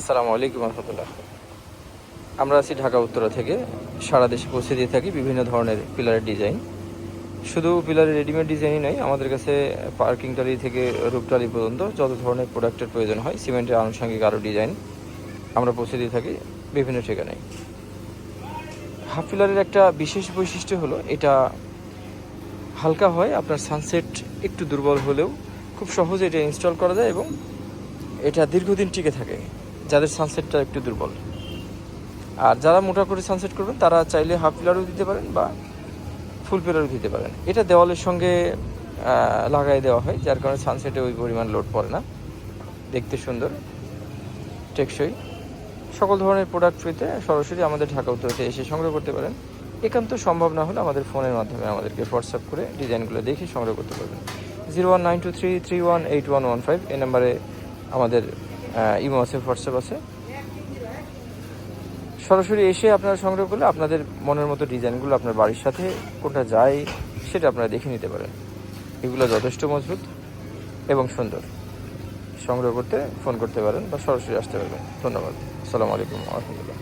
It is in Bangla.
আসসালামু আলাইকুম রহমতুল্লাহ। আমরা আছি ঢাকা, উত্তরা থেকে। সারা দেশে পৌঁছে দিয়ে থাকি বিভিন্ন ধরনের পিলারের ডিজাইন। শুধু পিলারের রেডিমেড ডিজাইনই নয়, আমাদের কাছে পার্কিং টালি থেকে রূপটালি পর্যন্ত যত ধরনের প্রোডাক্টের প্রয়োজন হয়, সিমেন্টের আনুষঙ্গিক আরও ডিজাইন আমরা পৌঁছে দিয়ে থাকি বিভিন্ন ঠিকানায়। হাফ পিলারের একটা বিশেষ বৈশিষ্ট্য হলো, এটা হালকা হয়, আপনার সানসেট একটু দুর্বল হলেও খুব সহজে এটা ইনস্টল করা যায় এবং এটা দীর্ঘদিন টিকে থাকে। যাদের সানসেটটা একটু দুর্বল। আর যারা মোটা করে সানসেট করবেন, তারা চাইলে হাফ পিলারও দিতে পারেন বা ফুল পিলারও দিতে পারেন। এটা দেওয়ালের সঙ্গে লাগাই দেওয়া হয়, যার কারণে সানসেটে ওই পরিমাণ লোড পড়ে না। দেখতে সুন্দর, টেকসই। সকল ধরনের প্রোডাক্ট পেতে সরাসরি আমাদের ঢাকা উত্তরতে এসে সংগ্রহ করতে পারেন। একান্ত সম্ভব না হলে আমাদের ফোনের মাধ্যমে আমাদেরকে হোয়াটসঅ্যাপ করে ডিজাইনগুলো দেখে সংগ্রহ করতে পারবেন। Zero one nine two three three one eight one one five এই নাম্বারে আমাদের ইমো আছে হোয়াটসঅ্যাপ আছে। সরাসরি এসে আপনারা সংগ্রহ করলে আপনাদের মনের মতো ডিজাইনগুলো আপনার বাড়ির সাথে কোনটা যায় সেটা আপনারা দেখে নিতে পারেন। এগুলো যথেষ্ট মজবুত এবং সুন্দর। সংগ্রহ করতে, ফোন করতে পারেন বা সরাসরি আসতে পারবেন। ধন্যবাদ। আসসালামু আলাইকুম রহমতুল্লাহ।